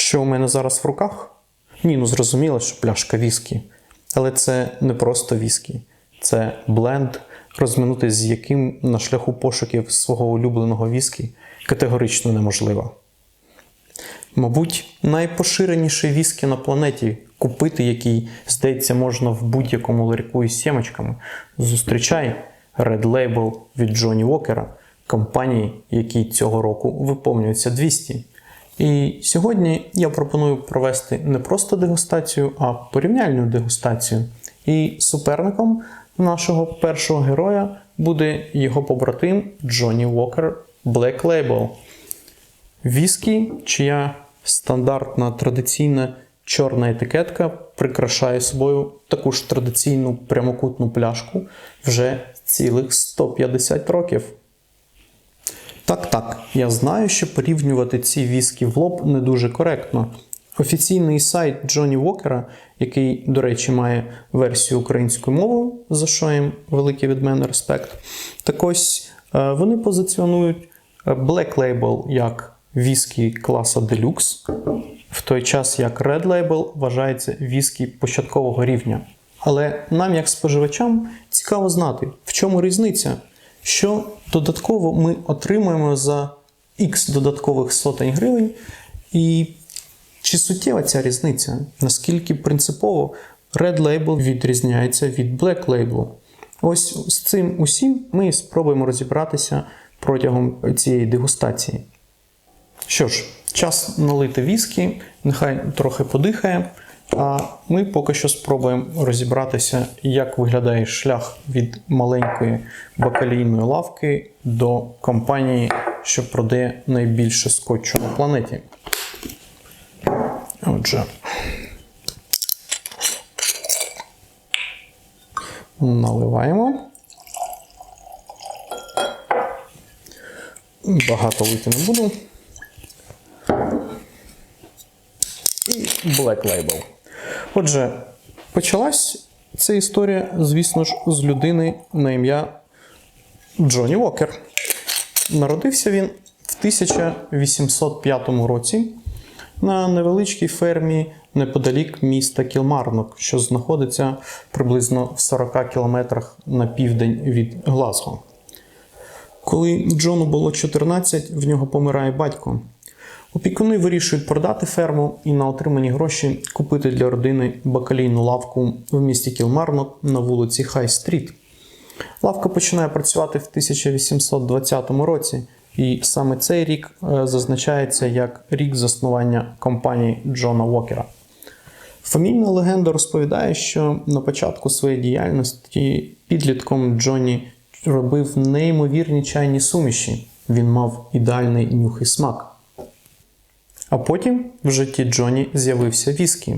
Що у мене зараз в руках? Ні, ну зрозуміло, що пляшка віскі. Але це не просто віскі, це бленд, розминутись з яким на шляху пошуків свого улюбленого віскі категорично неможливо. Мабуть, найпоширеніший віскі на планеті, купити який, здається, можна в будь-якому ларьку із сімочками. Зустрічай Red Label від Джоні Уокера, компанії, якій цього року виповнюється 200. І сьогодні я пропоную провести не просто дегустацію, а порівняльну дегустацію. І суперником нашого першого героя буде його побратим Джоні Уокер Black Label. Віскі, чия стандартна традиційна чорна етикетка прикрашає собою таку ж традиційну прямокутну пляшку вже цілих 150 років. Так, так, я знаю, що порівнювати ці віскі в лоб не дуже коректно. Офіційний сайт Джоні Уокера, який, до речі, має версію українською мовою, за що їм великий від мене респект. Так ось е, вони позиціонують е, Black Label як віскі класа Deluxe, в той час як Red Label вважається віскі початкового рівня. Але нам, як споживачам, цікаво знати, в чому різниця, що додатково ми отримуємо за X додаткових сотень гривень, і чи суттєва ця різниця? Наскільки принципово Red Label відрізняється від Black Label? Ось з цим усім ми спробуємо розібратися протягом цієї дегустації. Що ж, час налити віскі, нехай трохи подихає. А ми поки що спробуємо розібратися, як виглядає шлях від маленької бакалійної лавки до компанії, що продає найбільше скотчу на планеті. Отже. Наливаємо. Багато лити не буду. І Black Label. Отже, почалась ця історія, звісно ж, з людини на ім'я Джонні Уокер. Народився він в 1805 році на невеличкій фермі неподалік міста Кілмарнок, що знаходиться приблизно в 40 кілометрах на південь від Глазго. Коли Джону було 14, в нього помирає батько. Опікуни вирішують продати ферму і на отримані гроші купити для родини бакалійну лавку в місті Кілмарнок на вулиці Хай-стріт. Лавка починає працювати в 1820 році, і саме цей рік е, зазначається як рік заснування компанії Джона Уокера. Фамільна легенда розповідає, що на початку своєї діяльності підлітком Джонні робив неймовірні чайні суміші. Він мав ідеальний нюх і смак. А потім в житті Джоні з'явився віскі.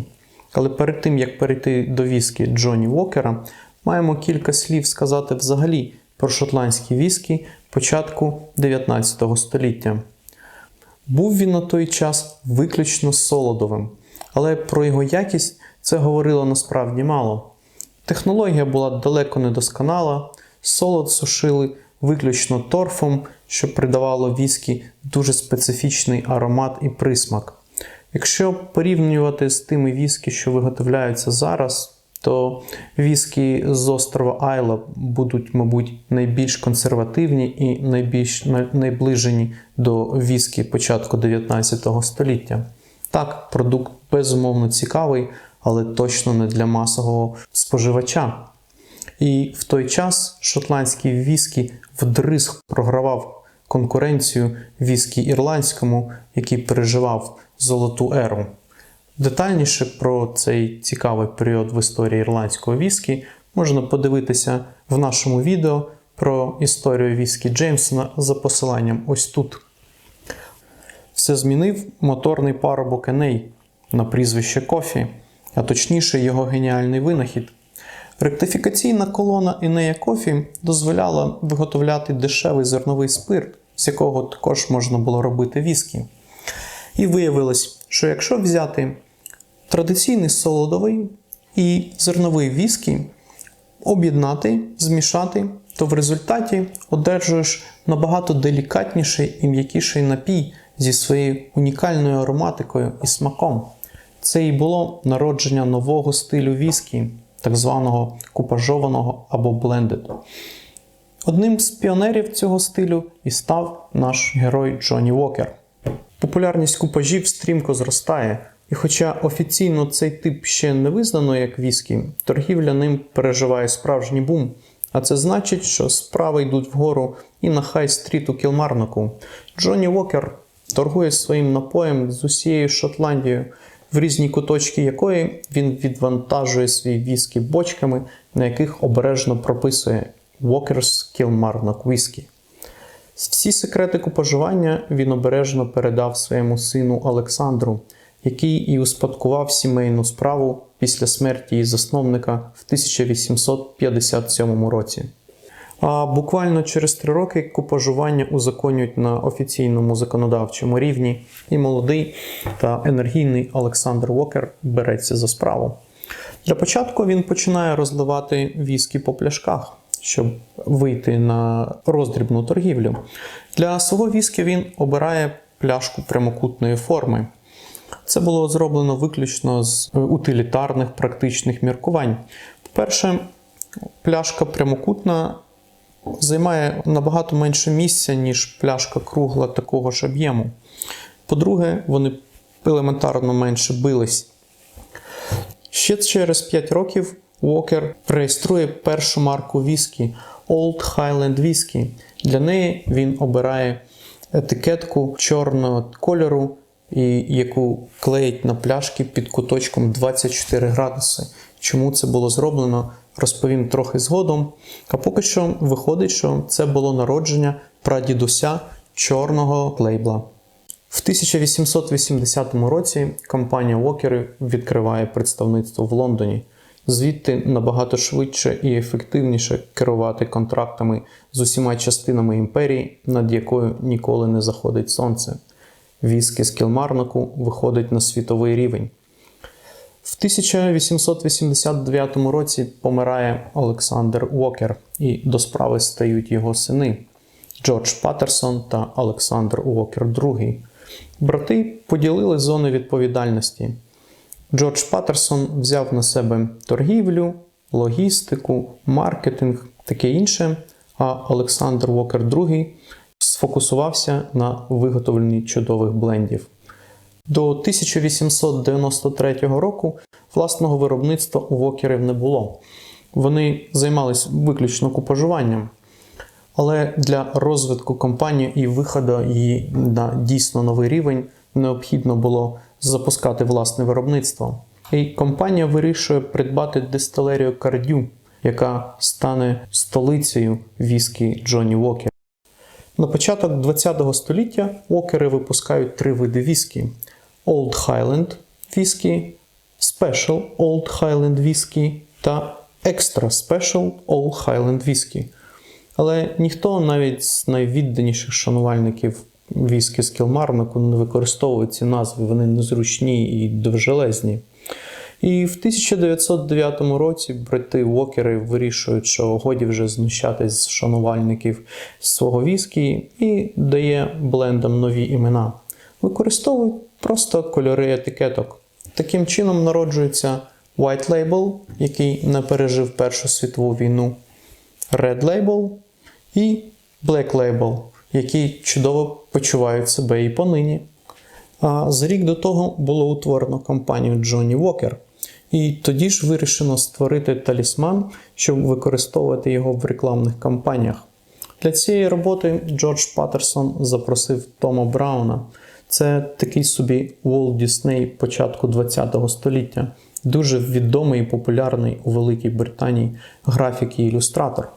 Але перед тим, як перейти до віскі Джоні Уокера, маємо кілька слів сказати взагалі про шотландські віскі початку 19 століття. Був він на той час виключно солодовим, але про його якість це говорило насправді мало. Технологія була далеко не досконала, солод сушили виключно торфом, що придавало віскі дуже специфічний аромат і присмак. Якщо порівнювати з тими віскі, що виготовляються зараз, то віскі з острова Айла будуть, мабуть, найбільш консервативні і найбільш найближені до віскі початку 19 століття. Так, продукт безумовно цікавий, але точно не для масового споживача. І в той час шотландський віскі вдризг програвав конкуренцію віскі ірландському, який переживав золоту еру. Детальніше про цей цікавий період в історії ірландського віскі можна подивитися в нашому відео про історію віскі Джеймсона за посиланням ось тут. Все змінив моторний парубок Еней на прізвище Кофі, а точніше його геніальний винахід. Ректифікаційна колона Інея Кофі дозволяла виготовляти дешевий зерновий спирт, з якого також можна було робити віскі. І виявилось, що якщо взяти традиційний солодовий і зерновий віскі, об'єднати, змішати, то в результаті одержуєш набагато делікатніший і м'якіший напій зі своєю унікальною ароматикою і смаком. Це і було народження нового стилю віскі, так званого купажованого або блендед. Одним з піонерів цього стилю і став наш герой Джонні Уокер. Популярність купажів стрімко зростає, і хоча офіційно цей тип ще не визнано як віскі, торгівля ним переживає справжній бум. А це значить, що справи йдуть вгору і на хай-стріт у Кілмарноку. Джонні Уокер торгує своїм напоєм з усією Шотландією, в різні куточки якої він відвантажує свій віскі бочками, на яких обережно прописує Walker's Kilmarnock Whisky. Всі секрети купажування він обережно передав своєму сину Олександру, який і успадкував сімейну справу після смерті її засновника в 1857 році. А буквально через три роки купажування узаконюють на офіційному законодавчому рівні, і молодий та енергійний Олександр Уокер береться за справу. Для початку він починає розливати віскі по пляшках, щоб вийти на роздрібну торгівлю. Для свого віскі він обирає пляшку прямокутної форми. Це було зроблено виключно з утилітарних практичних міркувань. По-перше, пляшка прямокутна займає набагато менше місця, ніж пляшка кругла такого ж об'єму. По-друге, вони елементарно менше бились. Ще через 5 років Уокер реєструє першу марку віскі Old Highland Whisky. Для неї він обирає етикетку чорного кольору, і яку клеїть на пляшки під куточком 24 градуси. Чому це було зроблено, розповім трохи згодом. А поки що виходить, що це було народження прадідуся чорного лейбла. В 1880 році компанія Walker відкриває представництво в Лондоні. Звідти набагато швидше і ефективніше керувати контрактами з усіма частинами імперії, над якою ніколи не заходить сонце. Віскі з Кілмарноку виходить на світовий рівень. В 1889 році помирає Олександр Уокер, і до справи стають його сини Джордж Паттерсон та Олександр Уокер II. Брати поділили зони відповідальності. Джордж Паттерсон взяв на себе торгівлю, логістику, маркетинг, таке інше, а Олександр Уокер II сфокусувався на виготовленні чудових блендів. До 1893 року власного виробництва у Вокерів не було. Вони займалися виключно купажуванням. Але для розвитку компанії і виходу її на дійсно новий рівень необхідно було запускати власне виробництво. І компанія вирішує придбати дистилерію Кардю, яка стане столицею віскі Джонні Уокер. На початок ХХ століття Уокери випускають три види віскі: Old Highland віскі, Special Old Highland віскі та Extra Special Old Highland віскі. Але ніхто навіть з найвідданіших шанувальників віскі з Кілмарноку не використовує ці назви, вони незручні і довжелезні. І в 1909 році брати Уокери вирішують, що годі вже знущатись з шанувальників свого віскі і дає блендам нові імена. Використовують просто кольори етикеток. Таким чином народжується White Label, який не пережив Першу світову війну, Red Label і Black Label, які чудово почувають себе і понині. А за рік до того було утворено компанію Johnny Walker. І тоді ж вирішено створити талісман, щоб використовувати його в рекламних кампаніях. Для цієї роботи Джордж Паттерсон запросив Тома Брауна. Це такий собі Уолт Дісней початку ХХ століття, дуже відомий і популярний у Великій Британії графік і ілюстратор.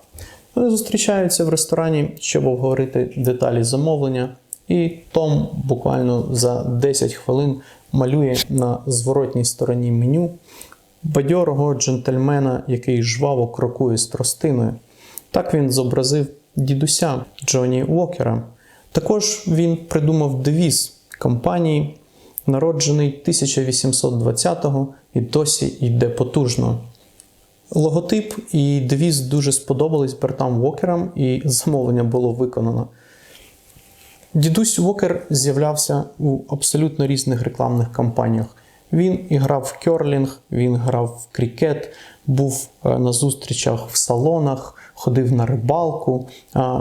Вони зустрічаються в ресторані, щоб обговорити деталі замовлення, і Том буквально за 10 хвилин малює на зворотній стороні меню бадьорого джентльмена, який жваво крокує з тростиною. Так він зобразив дідуся Джоні Уокера. Також він придумав девіз компанії, народжений 1820-го і досі йде потужно. Логотип і девіз дуже сподобались братам Уокерам, і замовлення було виконано. Дідусь Вокер з'являвся у абсолютно різних рекламних кампаніях. Він і грав в кьорлінг, він грав в крікет, був е, на зустрічах в салонах, ходив на рибалку.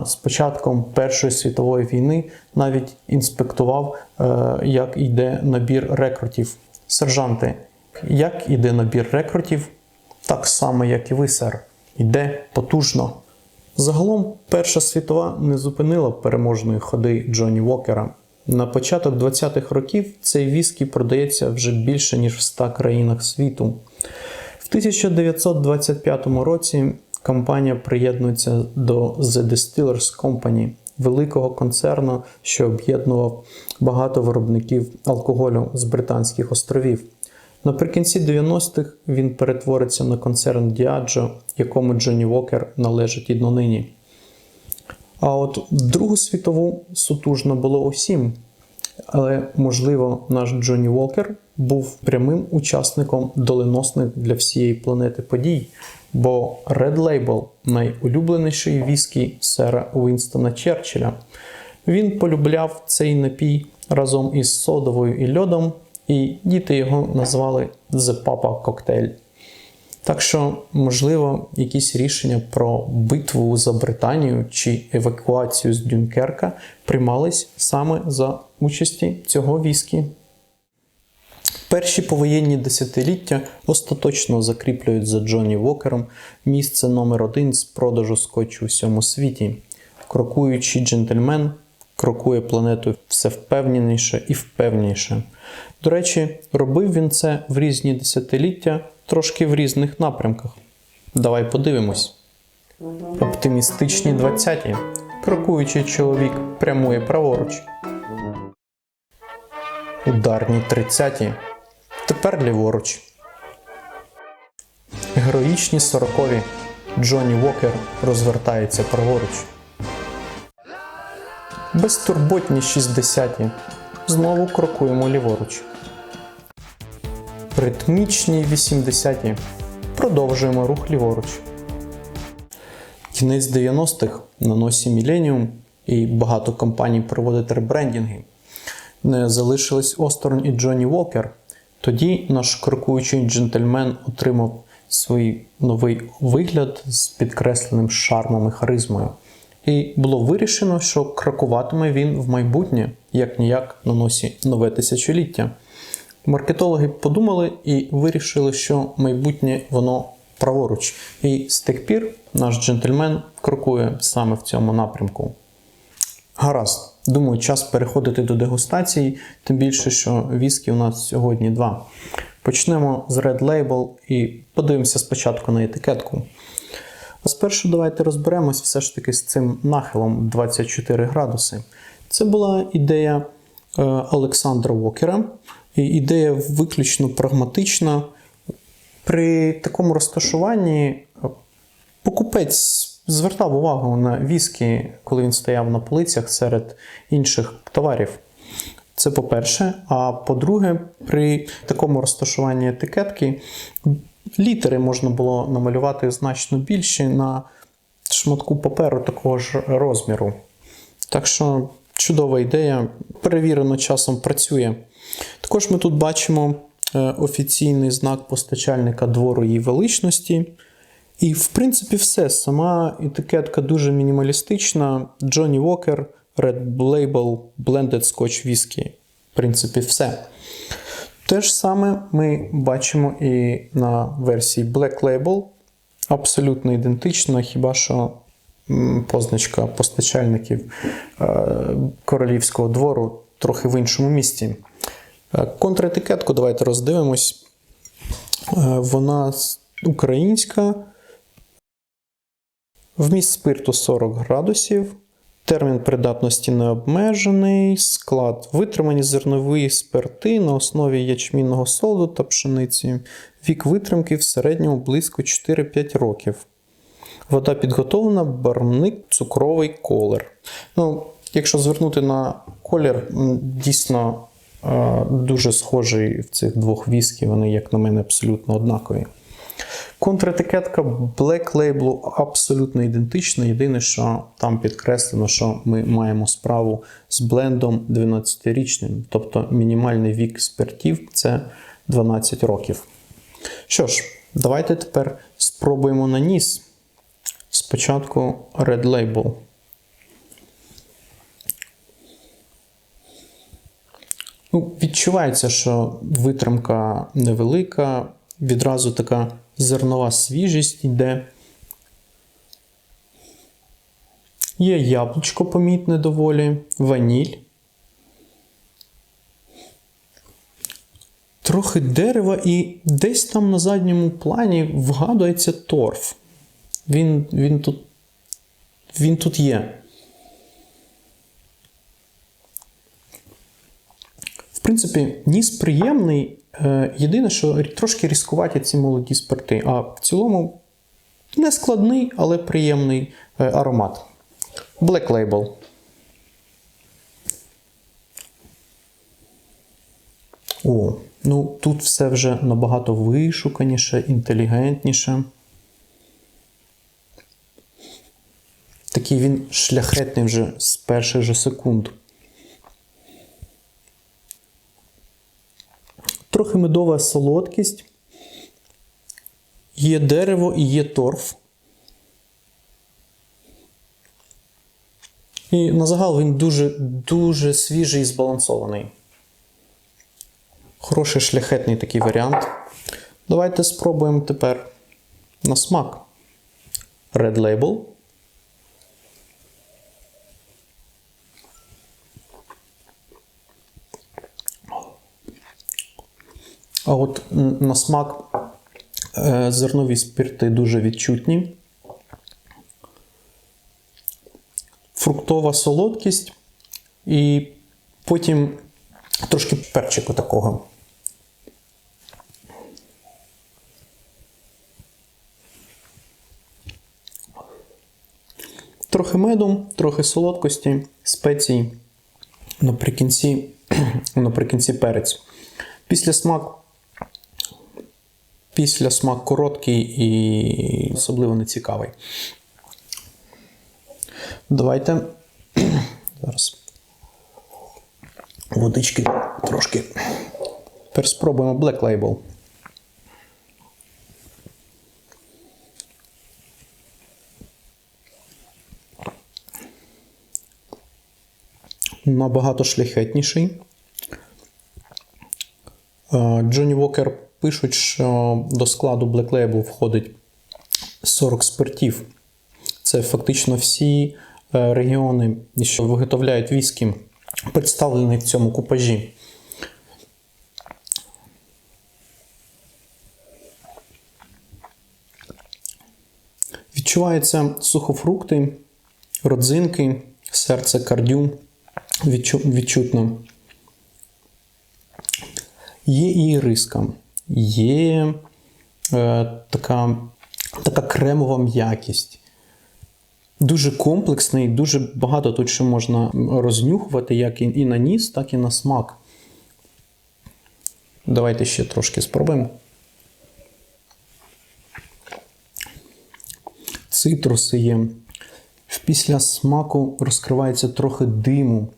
З початком Першої світової війни навіть інспектував, е, як йде набір рекрутів. Сержанти, як іде набір рекрутів? Так само, як і ви, сер. Іде потужно. Загалом Перша світова не зупинила переможної ходи Джонні Вокера. На початок 20-х років цей віскі продається вже більше ніж в 100 країнах світу. В 1925 році компанія приєднується до The Distillers Company, великого концерну, що об'єднував багато виробників алкоголю з Британських островів. Наприкінці 90-х він перетвориться на концерн Diageo, якому Джонні Вокер належить і донині. А от Другу світову сутужно було усім. Але, можливо, наш Джонні Волкер був прямим учасником доленосних для всієї планети подій, бо Red Label – найулюбленіший віскі сера Уінстона Черчилля. Він полюбляв цей напій разом із содовою і льодом, і діти його назвали The Papa Cocktail. Так що, можливо, якісь рішення про битву за Британію чи евакуацію з Дюнкерка приймались саме за участі цього віскі. Перші повоєнні десятиліття остаточно закріплюють за Джонні Вокером місце номер один з продажу скотчу у всьому світі. Крокуючий джентльмен крокує планетою все впевненіше і впевніше. До речі, робив він це в різні десятиліття, трошки в різних напрямках. Давай подивимось. Оптимістичні 20-ті. Крокуючий чоловік прямує праворуч. Ударні 30-ті. Тепер ліворуч. Героїчні 40-ві. Джонні Вокер розвертається праворуч. Безтурботні 60-ті. Знову крокуємо ліворуч. Ритмічні 80-ті. Продовжуємо рух ліворуч. Кінець 90-х на носі Millennium і багато компаній проводить ребрендінги. Не залишились осторонь і Джонні Волкер. Тоді наш крокуючий джентльмен отримав свій новий вигляд з підкресленим шармом і харизмою. І було вирішено, що крокуватиме він в майбутнє, як ніяк на носі нове тисячоліття. Маркетологи подумали і вирішили, що майбутнє воно праворуч. І з тих пір наш джентльмен крокує саме в цьому напрямку. Гаразд, думаю, час переходити до дегустації, тим більше, що віскі у нас сьогодні два. Почнемо з Red Label і подивимося спочатку на етикетку. А спершу давайте розберемось все ж таки з цим нахилом 24 градуси. Це була ідея е, Олександра Вокера, ідея виключно прагматична. При такому розташуванні е, покупець звертав увагу на віскі, коли він стояв на полицях серед інших товарів. Це по-перше. А по-друге, при такому розташуванні етикетки літери можна було намалювати значно більші на шматку паперу такого ж розміру. Так що чудова ідея, перевірено часом працює. Також ми тут бачимо е, офіційний знак постачальника двору її величності. І, в принципі, все. Сама етикетка дуже мінімалістична. Johnny Walker, Red Label, Blended Scotch Whisky. В принципі, все. Те ж саме ми бачимо і на версії Black Label. Абсолютно ідентично, хіба що позначка постачальників е, королівського двору трохи в іншому місці. Е, Контретикетку давайте роздивимось. Е, Вона українська. Вміст спирту 40 градусів. Термін придатності не обмежений, склад витримані зернові спирти на основі ячмінного солоду та пшениці. Вік витримки в середньому близько 4-5 років. Вода підготовлена, барвник, цукровий колер. Ну, якщо звернути на колір, дійсно е, дуже схожий в цих двох віскі, вони, як на мене, абсолютно однакові. Контретикетка Black Label абсолютно ідентична. Єдине, що там підкреслено, що ми маємо справу з блендом 12-річним, тобто мінімальний вік спиртів це 12 років. Що ж, давайте тепер спробуємо на ніс. Спочатку Red Label. Ну, відчувається, що витримка невелика, відразу така зернова свіжість йде. Є яблучко помітне доволі, ваніль. Трохи дерева, і десь там на задньому плані вгадується торф. Він, він, тут, він тут є. Принципі, ніс приємний. Е, Єдине, що трошки різкуваті ці молоді спирти. А в цілому не складний, але приємний е, аромат. Black Label. О, ну тут все вже набагато вишуканіше, інтелігентніше. Такий він шляхетний вже з перших же секунд. Трохи солодкість. Є дерево і є торф. І на загал він дуже дуже свіжий і збалансований. Хороший шляхетний такий варіант. Давайте спробуємо тепер на смак. Red Label. А от на смак е, зернові спирти дуже відчутні. Фруктова солодкість і потім трошки перчику такого. Трохи меду, трохи солодкості, спецій, наприкінці, наприкінці перець. Після смак Після смак короткий і особливо не цікавий. Давайте зараз водички трошки. Тепер спробуємо Black Label. Набагато шляхетніший. Джонні Вокер пишуть, що до складу Black Label входить 40 спиртів. Це фактично всі е, регіони, що виготовляють віскі, представлені в цьому купажі. Відчуваються сухофрукти, родзинки, серце кардю відчутно. Є і іриска, є е, така, така кремова м'якість. Дуже комплексний, дуже багато тут ще можна рознюхувати, як і на ніс, так і на смак. Давайте ще трошки спробуємо. Цитруси є. Після смаку розкривається трохи диму.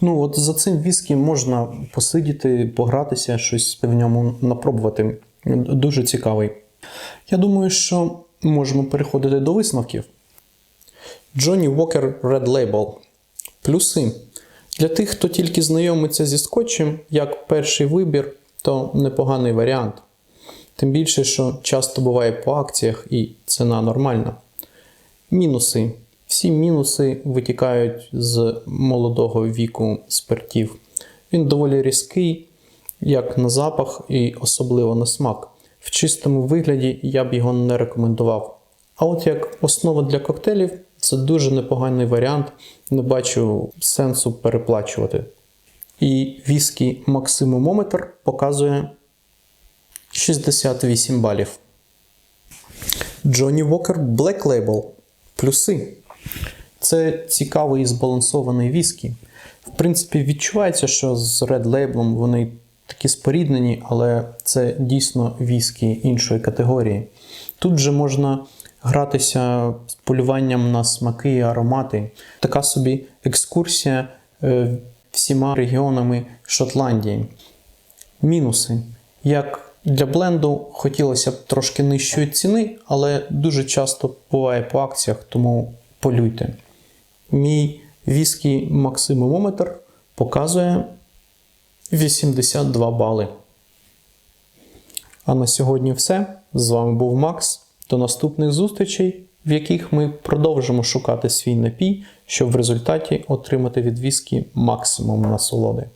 Ну, от за цим віскі можна посидіти, погратися, щось в ньому напробувати. Дуже цікавий. Я думаю, що можемо переходити до висновків. Johnny Walker Red Label. Плюси. Для тих, хто тільки знайомиться зі скотчем, як перший вибір, то непоганий варіант. Тим більше, що часто буває по акціях і ціна нормальна. Мінуси. Всі мінуси витікають з молодого віку спиртів. Він доволі різкий, як на запах і особливо на смак. В чистому вигляді я б його не рекомендував. А от як основа для коктейлів, це дуже непоганий варіант, не бачу сенсу переплачувати. І віскі максимумометр показує 68 балів. Johnny Walker Black Label. Плюси. Це цікавий і збалансований віскі. В принципі, відчувається, що з Red Label вони такі споріднені, але це дійсно віскі іншої категорії. Тут же можна гратися з полюванням на смаки і аромати. Така собі екскурсія е, всіма регіонами Шотландії. Мінуси. Як для бленду хотілося б трошки нижчої ціни, але дуже часто буває по акціях, тому полюйте. Мій віскі максимумометр показує 82 бали. А на сьогодні все. З вами був Макс. До наступних зустрічей, в яких ми продовжимо шукати свій напій, щоб в результаті отримати від віскі максимум насолоди.